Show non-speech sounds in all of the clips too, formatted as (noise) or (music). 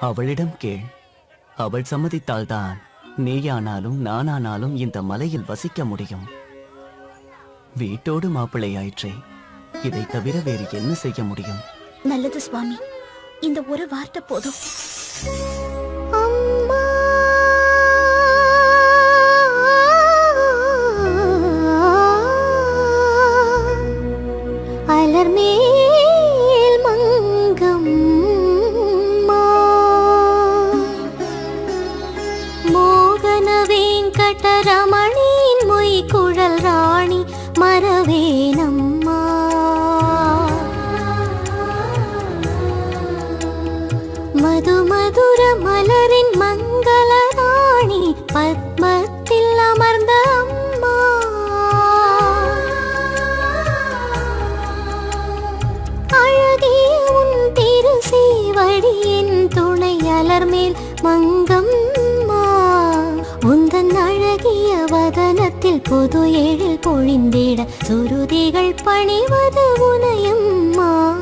அவளிடம் கேள். அவள் சம்மதித்தால்தான் நீயானாலும் நானானாலும் இந்த மலையில் வசிக்க முடியும். வீட்டோடு மாப்பிள்ளையாயிற்றே. இதை தவிர வேறு என்ன செய்ய முடியும்? நல்லது சுவாமி. இந்த ஒரு வார்த்தை போதும். சதனத்தில் பொது எழில் பொழிந்திட சுருதிகள் பணிவது உனையம்மா.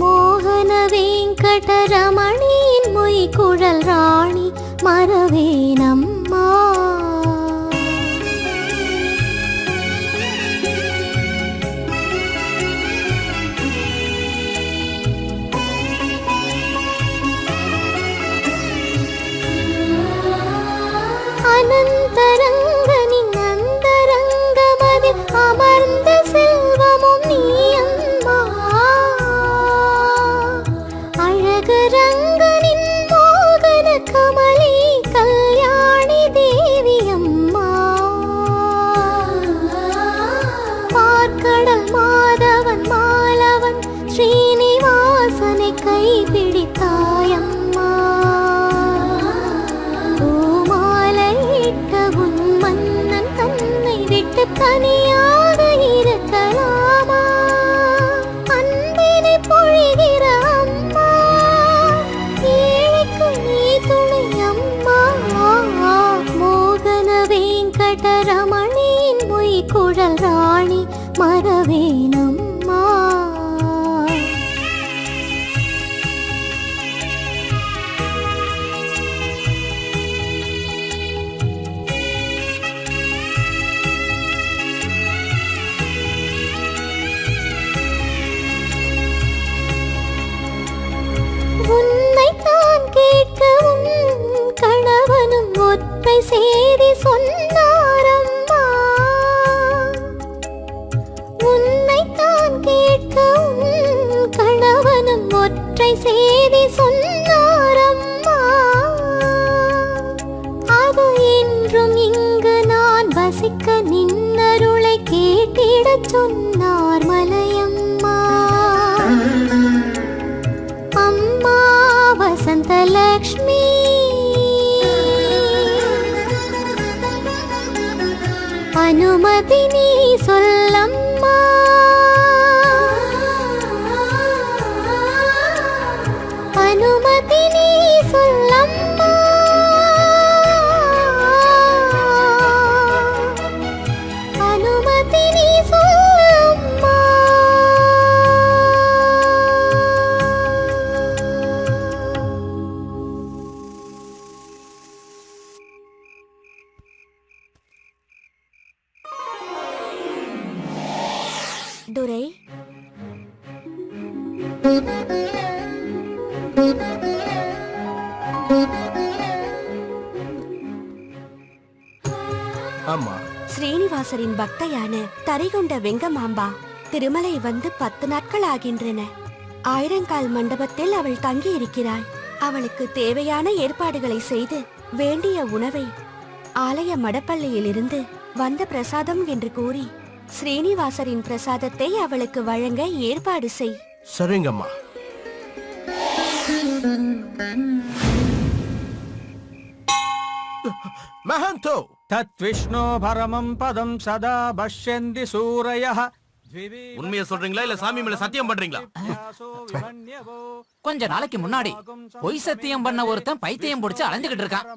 மோகன வெங்கடரமணியின் மொய் குழல் ராணி மரவேனம்மா. விட்டு தனியாக இருக்கலாமா. dunia துரை ஆமா. ஸ்ரீனிவாசரின் பக்தையான தரிகொண்ட வெங்கமாம்பா திருமலை வந்து பத்து நாட்கள் ஆகின்றன. ஆயிரங்கால் மண்டபத்தில் அவள் தங்கி இருக்கிறாள் அவளுக்கு தேவையான ஏற்பாடுகளை செய்து வேண்டிய உணவை ஆலய மடப்பள்ளியிலிருந்து வந்த பிரசாதம் என்று கூறி ஸ்ரீனிவாசரின் பிரசாதத்தை அவளுக்கு வழங்க ஏற்பாடு செய். சரிங்கம்மா. மஹந்தோ தத்விஷ்ணோ பரமம் பதம் சதா பஷ்யந்தி சூரயः உண்மையை சொல்றீங்களா இல்ல சாமி மேல சத்தியம் பண்றீங்களா? கொஞ்ச நாளைக்கு முன்னாடி பொய் சத்தியம் பண்ண ஒருத்தன் பைத்தியம் பிடிச்சு அலைஞ்சுகிட்டு இருக்கான்.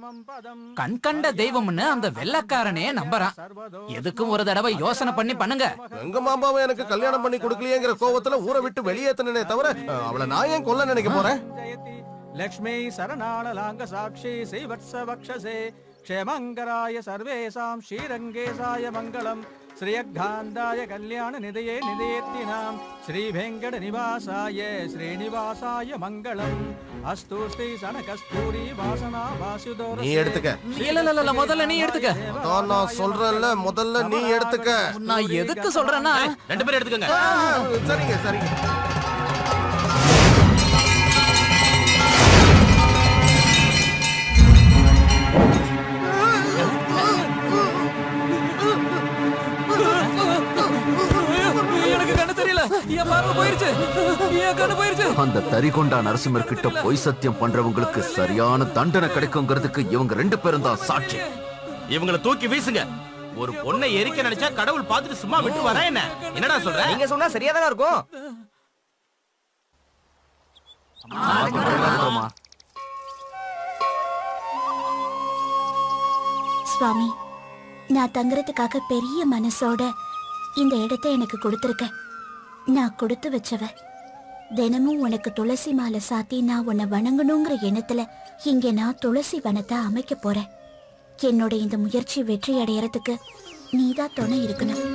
கண் கண்ட தெய்வம்னு அந்த வெள்ளக்காரனே நம்புறான். எதுக்கும் ஒரு தடவை யோசனை பண்ணி பண்ணுங்க. எங்க மாமாவை எனக்கு கல்யாணம் பண்ணி கொடுக்கலையேங்கிற கோவத்துல ஊரை விட்டு வெளியேத்தனே தவிர அவளை நான் ஏன் கொல்ல நினைக்க போறேன்? லக்ஷ்மீ சரணாளலாங்க சாட்சி ஸ்ரீவத்ச வக்ஷசே. க்ஷேமங்கராய சர்வேசாம் ஸ்ரீரங்கேசாய மங்களம். ஸ்ரீயக்காந்தாய கல்யாண நிதையே நிதையேத்தினாம். ஸ்ரீ வெங்கட நிவாசாய ஸ்ரீனிவாசாய மங்களம். அஸ்து ஸ்ரீ சனகஸ்தூரி வாசனா வாசுதோர நீ எடுத்துக்க. இல்ல இல்ல இல்ல முதல்ல நீ எடுத்துக்க. அதான் நான் சொல்றேன்ல முதல்ல நீ எடுத்துக்க. நான் எதுக்கு சொல்றேன்னா ரெண்டு பேரும் எடுத்துக்கங்க. சரிங்க சரிங்க. என் பார்வை போயிருச்சு. என் கண்ணு போயிருச்சு. அந்த தரிகொண்டா நரசிம்மர் கிட்ட பொய் சத்தியம் பண்றவங்களுக்கு சரியான தண்டனை கிடைக்குங்கிறதுக்கு இவங்க ரெண்டு பேரும் தான் சாட்சி. இவங்கள தூக்கி வீசுங்க. ஒரு பொண்ணை எரிக்க நினைச்சா கடவுள் பார்த்துட்டு சும்மா விட்டு வரேன் என்ன? என்னடா சொல்ற? நீங்க சொன்னா சரியா தானே இருக்கும். சுவாமி நான் தங்குறதுக்காக பெரிய மனசோட இந்த இடத்தை எனக்கு கொடுத்துருக்க. நான் கொடுத்து வச்சவ. தினமும் உனக்கு துளசி மாலை சாத்தி நான் உன்னை வணங்கணுங்கிற எண்ணத்துல இங்க நான் துளசி வனத்தை அமைக்க போறேன். என்னோட இந்த முயற்சி வெற்றி அடையறதுக்கு நீதான் துணை இருக்கணும்.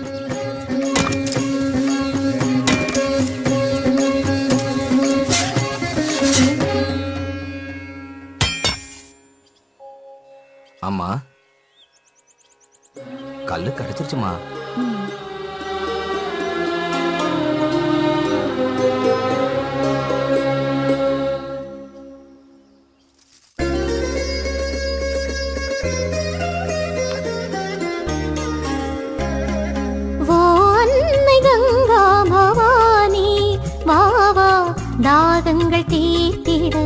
தாகங்கள் தீர்த்திட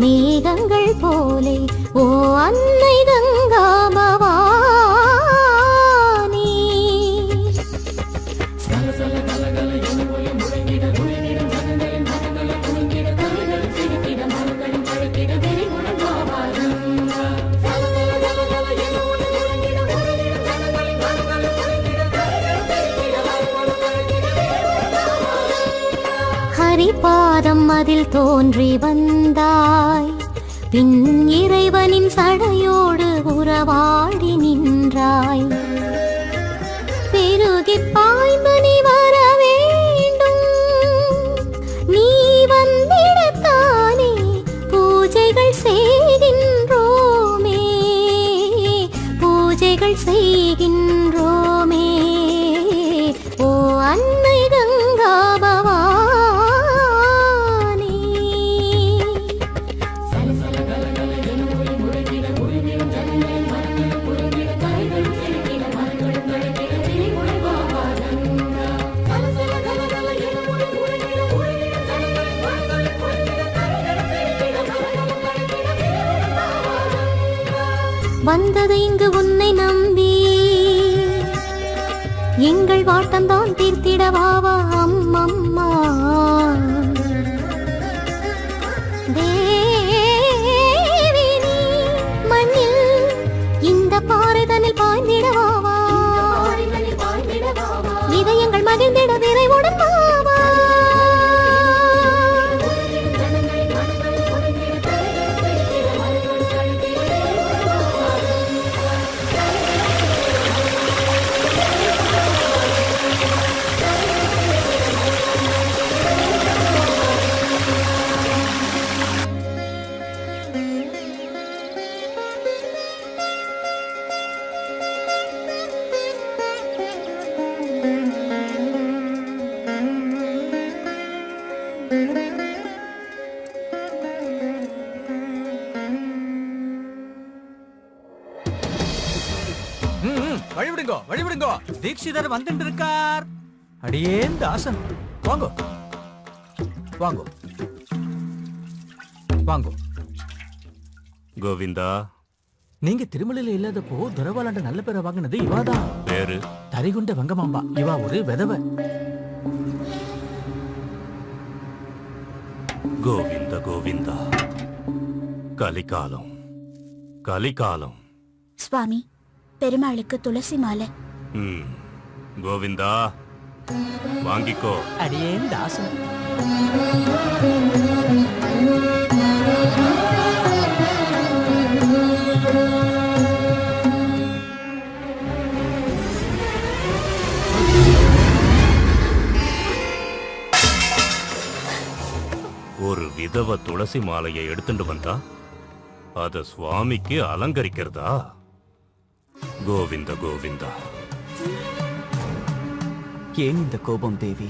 மேகங்கள் போலே ஓ அன்னை கங்கா ஹரிபாதம் அதில் தோன்றி வந்தாய். பின் இறைவனின் சடையோடு உறவாடி நின்றாய். பெருகி பாய்ந்து நீ வர வேண்டும். நீ வந்திடத்தானே பூஜைகள் செய்கின்றோமே. பூஜைகள் செய்கின்றோமே வந்தது இங்கு உன்னை நம்பி. எங்கள் வாட்டம்தான் தீர்த்திடவாவா அம்மம் வழிவிடுங்கோ வழிவிடுங்கோ. தீட்சிதர் வந்துட்டு இருக்கார் அடியேன் தாசன் வாங்கோ. வாங்கோ. வாங்கோ. கோவிந்தா. நீங்க திருமலையில இல்லாதப்போ துரவாலாண்ட நல்ல பேரை வாங்கினது இவாதான் பேரு தரிகுண்ட வெங்கமாம்பா. இவா ஒரு விதவை. கோவிந்த கோவிந்தா. கலிகாலம். கலிகாலம். சுவாமி பெருமாளுக்கு துளசி மாலை. ம், கோவிந்தா வாங்கிக்கோ. அடியேன் தாசன். ஒரு விதவ துளசி மாலையை எடுத்துட்டு வந்தா அத சுவாமிக்கு அலங்கரிக்கிறதா? கோவிந்த கோவிந்தா. ஏன் இந்த கோபம் தேவி?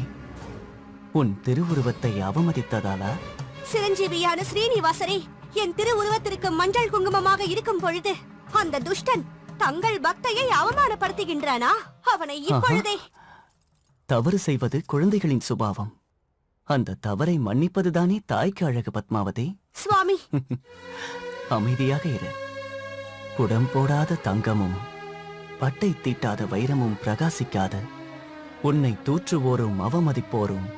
உன் திருவுருவத்தை அவமதித்ததாலா? சிரஞ்சீவியான ஸ்ரீனிவாசரே என் திருவுருவத்திற்கு மஞ்சள் குங்குமமாக இருக்கும் பொழுது அந்த துஷ்டன் தங்கள் பக்தையை அவமானப்படுத்துகின்றானா? அவனை இப்பொழுதே தவறு செய்வது குழந்தைகளின் சுபாவம். அந்த தவறை மன்னிப்பதுதானே தாய்க்கு அழகு பத்மாவதி? சுவாமி. (laughs) அமைதியாக இரு. புடம் போடாத தங்கமும் பட்டை தீட்டாத வைரமும் பிரகாசிக்காத உன்னை தூற்றுவோரும் அவமதிப்போரும்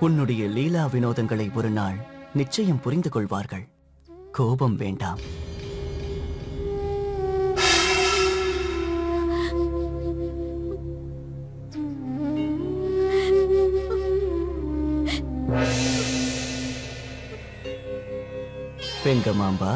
உன்னுடைய லீலா வினோதங்களை ஒரு நாள் நிச்சயம் புரிந்து கொள்வார்கள். கோபம் வேண்டாம். வெங்கமாம்பா.